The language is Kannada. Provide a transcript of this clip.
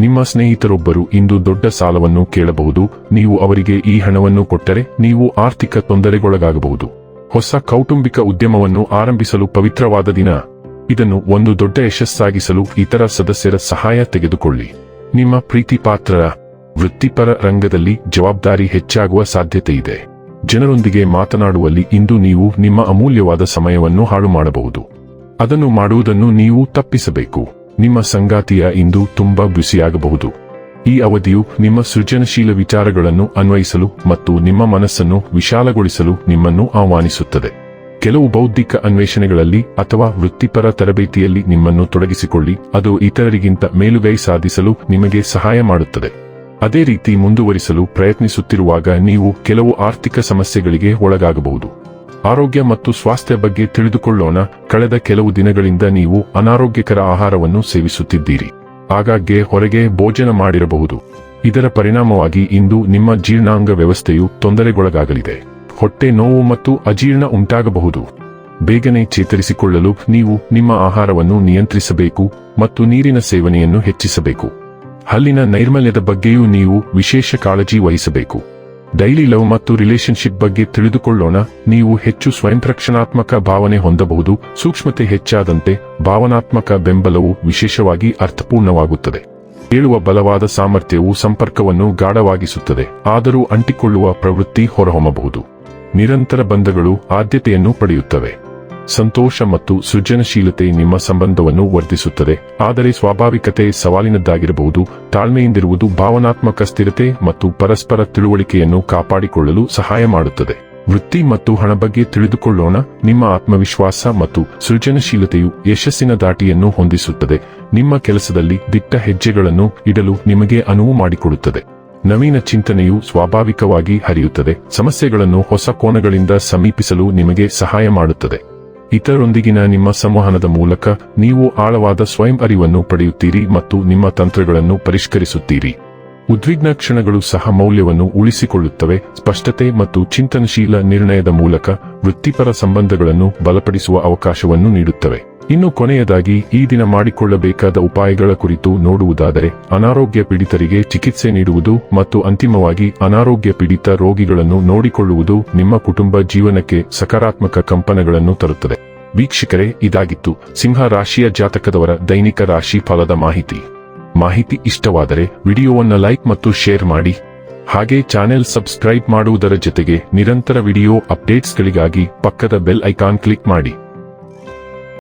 ನಿಮ್ಮ ಸ್ನೇಹಿತರೊಬ್ಬರು ಇಂದು ದೊಡ್ಡ ಸಾಲವನ್ನು ಕೇಳಬಹುದು, ನೀವು ಅವರಿಗೆ ಈ ಹಣವನ್ನು ಕೊಟ್ಟರೆ ನೀವು ಆರ್ಥಿಕ ತೊಂದರೆಗೊಳಗಾಗಬಹುದು. ಹೊಸ ಕೌಟುಂಬಿಕ ಉದ್ಯಮವನ್ನು ಆರಂಭಿಸಲು ಪವಿತ್ರವಾದ ದಿನ. ಇದನ್ನು ಒಂದು ದೊಡ್ಡ ಯಶಸ್ಸಾಗಿಸಲು ಇತರ ಸದಸ್ಯರ ಸಹಾಯ ತೆಗೆದುಕೊಳ್ಳಿ. ನಿಮ್ಮ ಪ್ರೀತಿ ಪಾತ್ರರ ವೃತ್ತಿಪರ ರಂಗದಲ್ಲಿ ಜವಾಬ್ದಾರಿ ಹೆಚ್ಚಾಗುವ ಸಾಧ್ಯತೆ ಇದೆ. ಜನರೊಂದಿಗೆ ಮಾತನಾಡುವಲ್ಲಿ ಇಂದು ನೀವು ನಿಮ್ಮ ಅಮೂಲ್ಯವಾದ ಸಮಯವನ್ನು ಹಾಳು ಮಾಡಬಹುದು ಅದನ್ನು ಮಾಡುವುದನ್ನು ನೀವು ತಪ್ಪಿಸಬೇಕು. ನಿಮ್ಮ ಸಂಗಾತಿಯ ಇಂದು ತುಂಬಾ ಬ್ಯುಸಿಯಾಗಬಹುದು. ಈ ಅವಧಿಯು ನಿಮ್ಮ ಸೃಜನಶೀಲ ವಿಚಾರಗಳನ್ನು ಅನ್ವಯಿಸಲು ಮತ್ತು ನಿಮ್ಮ ಮನಸ್ಸನ್ನು ವಿಶಾಲಗೊಳಿಸಲು ನಿಮ್ಮನ್ನು ಆಹ್ವಾನಿಸುತ್ತದೆ. ಕೆಲವು ಬೌದ್ಧಿಕ ಅನ್ವೇಷಣೆಗಳಲ್ಲಿ ಅಥವಾ ವೃತ್ತಿಪರ ತರಬೇತಿಯಲ್ಲಿ ನಿಮ್ಮನ್ನು ತೊಡಗಿಸಿಕೊಳ್ಳಿ, ಅದು ಇತರರಿಗಿಂತ ಮೇಲುಗೈ ಸಾಧಿಸಲು ನಿಮಗೆ ಸಹಾಯ ಮಾಡುತ್ತದೆ. ಅದೇ ರೀತಿ ಮುಂದುವರಿಸಲು ಪ್ರಯತ್ನಿಸುತ್ತಿರುವಾಗ ನೀವು ಕೆಲವು ಆರ್ಥಿಕ ಸಮಸ್ಯೆಗಳಿಗೆ ಒಳಗಾಗಬಹುದು. ಆರೋಗ್ಯ ಮತ್ತು ಸ್ವಾಸ್ಥ್ಯ ಬಗ್ಗೆ ತಿಳಿದುಕೊಳ್ಳೋಣ. ಕಳೆದ ಕೆಲವು ದಿನಗಳಿಂದ ನೀವು ಅನಾರೋಗ್ಯಕರ ಆಹಾರವನ್ನು ಸೇವಿಸುತ್ತಿದ್ದೀರಿ. ಆಗಾಗ್ಗೆ ಹೊರಗೆ ಭೋಜನ ಮಾಡಿರಬಹುದು. ಇದರ ಪರಿಣಾಮವಾಗಿ ಇಂದು ನಿಮ್ಮ ಜೀರ್ಣಾಂಗ ವ್ಯವಸ್ಥೆಯು ತೊಂದರೆಗೊಳಗಾಗಲಿದೆ. ಹೊಟ್ಟೆ ನೋವು ಮತ್ತು ಅಜೀರ್ಣ ಉಂಟಾಗಬಹುದು. ಬೇಗನೆ ಚೇತರಿಸಿಕೊಳ್ಳಲು ನೀವು ನಿಮ್ಮ ಆಹಾರವನ್ನು ನಿಯಂತ್ರಿಸಬೇಕು ಮತ್ತು ನೀರಿನ ಸೇವನೆಯನ್ನು ಹೆಚ್ಚಿಸಬೇಕು. ಹಲ್ಲಿನ ನೈರ್ಮಲ್ಯದ ಬಗ್ಗೆಯೂ ನೀವು ವಿಶೇಷ ಕಾಳಜಿ ವಹಿಸಬೇಕು. ಡೈಲಿ ಲವ್ ಮತ್ತು ರಿಲೇಶನ್ಶಿಪ್ ಬಗ್ಗೆ ತಿಳಿದುಕೊಳ್ಳೋಣ. ನೀವು ಹೆಚ್ಚು ಸ್ವಯಂ ರಕ್ಷಣಾತ್ಮಕ ಭಾವನೆ ಹೊಂದಬಹುದು. ಸೂಕ್ಷ್ಮತೆ ಹೆಚ್ಚಾದಂತೆ ಭಾವನಾತ್ಮಕ ಬೆಂಬಲವು ವಿಶೇಷವಾಗಿ ಅರ್ಥಪೂರ್ಣವಾಗುತ್ತದೆ. ಹೇಳುವ ಬಲವಾದ ಸಾಮರ್ಥ್ಯವು ಸಂಪರ್ಕವನ್ನು ಗಾಢವಾಗಿಸುತ್ತದೆ. ಆದರೂ ಅಂಟಿಕೊಳ್ಳುವ ಪ್ರವೃತ್ತಿ ಹೊರಹೊಮ್ಮಬಹುದು. ನಿರಂತರ ಬಂಧಗಳು ಆದ್ಯತೆಯನ್ನು ಪಡೆಯುತ್ತವೆ. ಸಂತೋಷ ಮತ್ತು ಸೃಜನಶೀಲತೆ ನಿಮ್ಮ ಸಂಬಂಧವನ್ನು ವರ್ಧಿಸುತ್ತದೆ. ಆದರೆ ಸ್ವಾಭಾವಿಕತೆ ಸವಾಲಿನದ್ದಾಗಿರಬಹುದು. ತಾಳ್ಮೆಯಿಂದಿರುವುದು ಭಾವನಾತ್ಮಕ ಸ್ಥಿರತೆ ಮತ್ತು ಪರಸ್ಪರ ತಿಳುವಳಿಕೆಯನ್ನು ಕಾಪಾಡಿಕೊಳ್ಳಲು ಸಹಾಯ ಮಾಡುತ್ತದೆ. ವೃತ್ತಿ ಮತ್ತು ಹಣ ಬಗ್ಗೆ ತಿಳಿದುಕೊಳ್ಳೋಣ. ನಿಮ್ಮ ಆತ್ಮವಿಶ್ವಾಸ ಮತ್ತು ಸೃಜನಶೀಲತೆಯು ಯಶಸ್ಸಿನ ದಾಟಿಯನ್ನು ಹೊಂದಿಸುತ್ತದೆ. ನಿಮ್ಮ ಕೆಲಸದಲ್ಲಿ ದಿಟ್ಟ ಹೆಜ್ಜೆಗಳನ್ನು ಇಡಲು ನಿಮಗೆ ಅನುವು ಮಾಡಿಕೊಡುತ್ತದೆ. ನವೀನ ಚಿಂತನೆಯು ಸ್ವಾಭಾವಿಕವಾಗಿ ಹರಿಯುತ್ತದೆ. ಸಮಸ್ಯೆಗಳನ್ನು ಹೊಸ ಕೋನಗಳಿಂದ ಸಮೀಪಿಸಲು ನಿಮಗೆ ಸಹಾಯ ಮಾಡುತ್ತದೆ. ಇತರರೊಂದಿಗಿನ ನಿಮ್ಮ ಸಂವಹನದ ಮೂಲಕ ನೀವು ಆಳವಾದ ಸ್ವಯಂ ಅರಿವನ್ನು ಪಡೆಯುತ್ತೀರಿ ಮತ್ತು ನಿಮ್ಮ ತಂತ್ರಗಳನ್ನು ಪರಿಷ್ಕರಿಸುತ್ತೀರಿ. ಉದ್ವಿಗ್ನ ಕ್ಷಣಗಳು ಸಹ ಮೌಲ್ಯವನ್ನು ಉಳಿಸಿಕೊಳ್ಳುತ್ತವೆ. ಸ್ಪಷ್ಟತೆ ಮತ್ತು ಚಿಂತನಶೀಲ ನಿರ್ಣಯದ ಮೂಲಕ ವೃತ್ತಿಪರ ಸಂಬಂಧಗಳನ್ನು ಬಲಪಡಿಸುವ ಅವಕಾಶವನ್ನು ನೀಡುತ್ತವೆ. ಇನ್ನು ಕೊನೆಯದಾಗಿ, ಈ ದಿನ ಮಾಡಿಕೊಳ್ಳಬೇಕಾದ ಉಪಾಯಗಳ ಕುರಿತು ನೋಡುವುದಾದರೆ, ಅನಾರೋಗ್ಯ ಪೀಡಿತರಿಗೆ ಚಿಕಿತ್ಸೆ ನೀಡುವುದು ಮತ್ತು ಅಂತಿಮವಾಗಿ ಅನಾರೋಗ್ಯ ಪೀಡಿತ ರೋಗಿಗಳನ್ನು ನೋಡಿಕೊಳ್ಳುವುದು ನಿಮ್ಮ ಕುಟುಂಬ ಜೀವನಕ್ಕೆ ಸಕಾರಾತ್ಮಕ ಕಂಪನಗಳನ್ನು ತರುತ್ತದೆ. ವೀಕ್ಷಕರೇ, ಇದಾಗಿತ್ತು ಸಿಂಹ ರಾಶಿಯ ಜಾತಕದವರ ದೈನಿಕ ರಾಶಿ ಫಲದ ಮಾಹಿತಿ. ಮಾಹಿತಿ ಇಷ್ಟವಾದರೆ ವಿಡಿಯೋವನ್ನು ಲೈಕ್ ಮತ್ತು ಶೇರ್ ಮಾಡಿ. ಹಾಗೆ ಚಾನೆಲ್ ಸಬ್ಸ್ಕ್ರೈಬ್ ಮಾಡುವುದರ ಜೊತೆಗೆ ನಿರಂತರ ವಿಡಿಯೋ ಅಪ್ಡೇಟ್ಸ್ಗಳಿಗಾಗಿ ಪಕ್ಕದ ಬೆಲ್ ಐಕಾನ್ ಕ್ಲಿಕ್ ಮಾಡಿ.